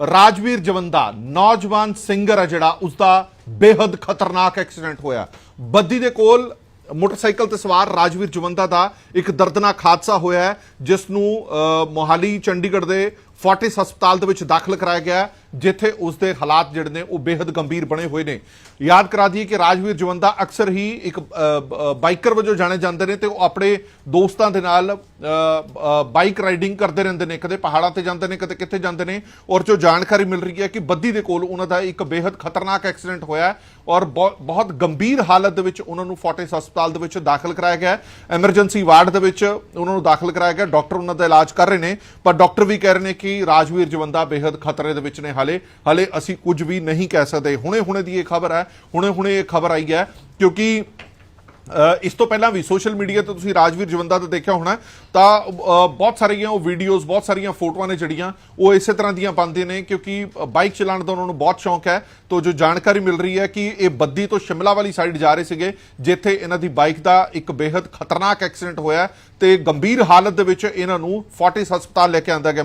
ਰਾਜਵੀਰ ਜਵੰਦਾ, ਨੌਜਵਾਨ ਸਿੰਗਰ ਹੈ ਜਿਹੜਾ ਉਸ ਦਾ ਬੇहद ਖਤਰਨਾਕ ਐਕਸੀਡੈਂਟ ਹੋਇਆ। ਬੱਦੀ ਦੇ ਕੋਲ ਮੋਟਰਸਾਈਕਲ ਤੇ ਸਵਾਰ ਰਾਜਵੀਰ ਜਵੰਦਾ ਦਾ ਇੱਕ ਦਰਦਨਾਕ ਹਾਦਸਾ ਹੋਇਆ ਹੈ ਜਿਸ ਨੂੰ ਮੋਹਾਲੀ ਚੰਡੀਗੜ੍ਹ ਦੇ ਫੋਰਟਿਸ ਹਸਪਤਾਲ ਦੇ ਵਿੱਚ ਦਾਖਲ ਕਰਾਇਆ ਗਿਆ ਜਿੱਥੇ ਉਸ ਦੇ ਹਾਲਾਤ ਜਿਹੜੇ ਨੇ ਉਹ ਬੇहद ਗੰਭੀਰ ਬਣੇ ਹੋਏ ਨੇ। ਯਾਦ ਕਰਾ ਦਈਏ ਕਿ ਰਾਜਵੀਰ ਜਵੰਦਾ ਅਕਸਰ ਹੀ ਇੱਕ ਬਾਈਕਰ ਵਜੋਂ ਜਾਣੇ ਜਾਂਦੇ ਨੇ ਤੇ ਉਹ ਆਪਣੇ ਦੋਸਤਾਂ ਦੇ ਨਾਲ ਬਾਈਕ ਰਾਈਡਿੰਗ ਕਰਦੇ ਰਹਿੰਦੇ ਨੇ। ਕਦੇ ਪਹਾੜਾਂ ਤੇ ਜਾਂਦੇ ਨੇ, ਕਦੇ ਕਿੱਥੇ ਜਾਂਦੇ ਨੇ ਔਰ ਜੋ ਜਾਣਕਾਰੀ ਮਿਲ ਰਹੀ ਹੈ ਕਿ ਬੱਦੀ ਦੇ ਕੋਲ ਉਹਨਾਂ ਦਾ ਇੱਕ ਬੇहद ਖਤਰਨਾਕ ਐਕਸੀਡੈਂਟ ਹੋਇਆ ਔਰ ਬਹੁਤ ਗੰਭੀਰ ਹਾਲਤ ਦੇ ਵਿੱਚ ਉਹਨਾਂ ਨੂੰ ਫੋਰਟਿਸ ਹਸਪਤਾਲ ਦੇ ਵਿੱਚ ਦਾਖਲ ਕਰਾਇਆ ਗਿਆ ਐਮਰਜੈਂਸੀ ਵਾਰਡ ਦੇ ਵਿੱਚ ਉਹਨਾਂ ਨੂੰ ਦਾਖਲ ਕਰਾਇਆ ਗਿਆ। ਡਾਕਟਰ ਉਹਨਾਂ ਦਾ ਇਲਾਜ ਕਰ ਰਹੇ ਨੇ, ਪਰ ਡਾਕਟਰ ਵੀ ਕਹਿ ਰਹੇ ਨੇ ਕਿ ਕਿ ਰਾਜਵੀਰ ਜਵੰਦਾ ਬੇहद ਖਤਰੇ ਦੇ ਵਿੱਚ ਨੇ ਹਾਲੇ। ਹਾਲੇ ਅਸੀਂ ਕੁਝ ਵੀ ਨਹੀਂ ਕਹਿ ਸਕਦੇ। ਹੁਣੇ-ਹੁਣੇ ਦੀ ਇਹ ਖਬਰ ਹੈ, ਹੁਣੇ-ਹੁਣੇ ਇਹ ਖਬਰ ਆਈ ਹੈ, ਕਿਉਂਕਿ ਇਸ ਤੋਂ ਪਹਿਲਾਂ ਵੀ ਸੋਸ਼ਲ ਮੀਡੀਆ ਤੇ ਤੁਸੀਂ ਰਾਜਵੀਰ ਜਵੰਦਾ ਤੇ ਦੇਖਿਆ ਹੋਣਾ, ਤਾਂ ਬਹੁਤ ਸਾਰੀਆਂ ਉਹ ਵੀਡੀਓਜ਼ ਬਹੁਤ ਸਾਰੀਆਂ ਫੋਟੋਆਂ ਨੇ ਜਿਹੜੀਆਂ, ਉਹ ਇਸੇ ਤਰ੍ਹਾਂ ਦੀਆਂ ਪਾਉਂਦੇ ਨੇ, ਕਿਉਂਕਿ ਬਾਈਕ ਚਲਾਉਣ ਦਾ ਉਹਨਾਂ ਨੂੰ ਬਹੁਤ ਸ਼ੌਂਕ ਹੈ। ਤਾਂ ਜੋ ਜਾਣਕਾਰੀ ਮਿਲ ਰਹੀ ਹੈ ਕਿ ਇਹ ਬੱਦੀ ਤੋਂ ਸ਼ਿਮਲਾ ਵਾਲੀ ਸਾਈਡ ਜਾ ਰਹੇ ਸੀਗੇ, ਜਿੱਥੇ ਇਹਨਾਂ ਦੀ ਬਾਈਕ ਦਾ ਇੱਕ ਬੇहद ਖਤਰਨਾਕ ਐਕਸੀਡੈਂਟ ਹੋਇਆ ਤੇ ਗੰਭੀਰ ਹਾਲਤ ਦੇ ਵਿੱਚ ਇਹਨਾਂ ਨੂੰ ਫੋਰਟਿਸ ਹਸਪਤਾਲ ਲੈ ਕੇ ਆਂਦਾ ਗਿਆ।